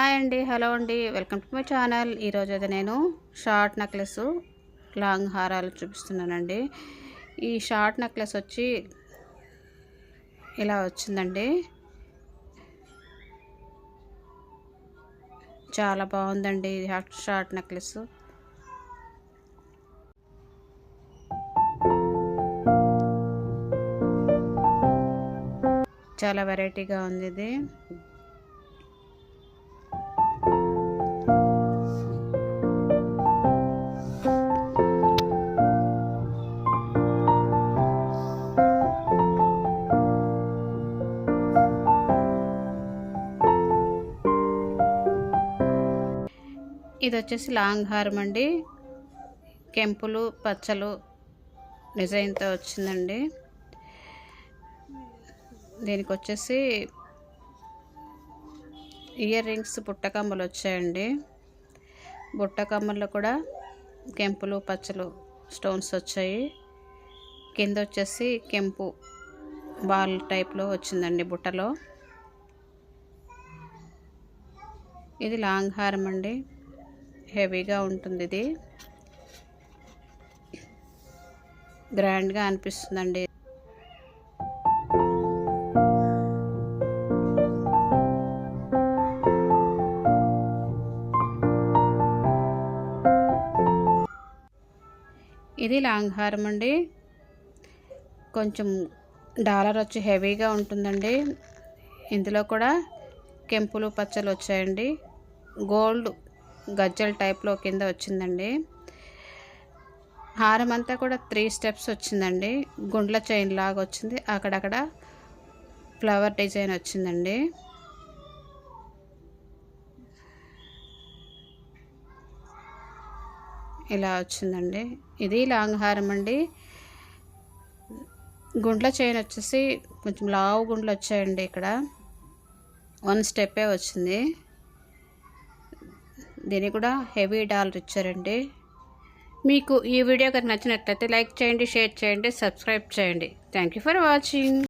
Hi అండి hello అండి. Welcome to my channel. ఈరోజు అయితే నేను షార్ట్ నెక్లెస్ లాంగ్ హారాలు చూపిస్తున్నానండి. ఈ షార్ట్ నెక్లెస్ వచ్చి ఇలా వచ్చిందండి. చాలా బాగుందండి షార్ట్ నెక్లెస్. చాలా వెరైటీగా ఉంది ఇది. ఇది వచ్చేసి లాంగ్ హారం అండి. కెంపులు పచ్చలు డిజైన్తో వచ్చిందండి. దీనికి వచ్చేసి ఇయర్ రింగ్స్ బుట్టకమ్మలు వచ్చాయండి. బుట్టకమ్మల్లో కూడా కెంపులు పచ్చలు స్టోన్స్ వచ్చాయి. కింద వచ్చేసి కెంపు బాల్ టైప్లో వచ్చిందండి బుట్టలో. ఇది లాంగ్ హారం అండి. హెవీగా ఉంటుంది ఇది గ్రాండ్గా అనిపిస్తుందండి. ఇది లాంగ్ హారం అండి. కొంచెం డాలర్ వచ్చి హెవీగా ఉంటుందండి. ఇందులో కూడా కెంపులు పచ్చలు వచ్చాయండి. గోల్డ్ గజ్జల టైప్లో కింద వచ్చిందండి. హారం అంతా కూడా త్రీ స్టెప్స్ వచ్చిందండి. గుండ్ల చైన్ లాగా వచ్చింది. అక్కడక్కడ ఫ్లవర్ డిజైన్ వచ్చిందండి. ఇలా వచ్చిందండి. ఇది లాంగ్ హారం అండి. గుండ్ల చైన్ వచ్చేసి కొంచెం లావు గుండ్లు వచ్చాయండి ఇక్కడ. వన్ స్టెప్పే వచ్చింది. దీన్ని కూడా హెవీ డాలర్ ఇచ్చారండి. మీకు ఈ వీడియో కనుక నచ్చినట్లయితే లైక్ చేయండి షేర్ చేయండి సబ్స్క్రైబ్ చేయండి. Thank you for watching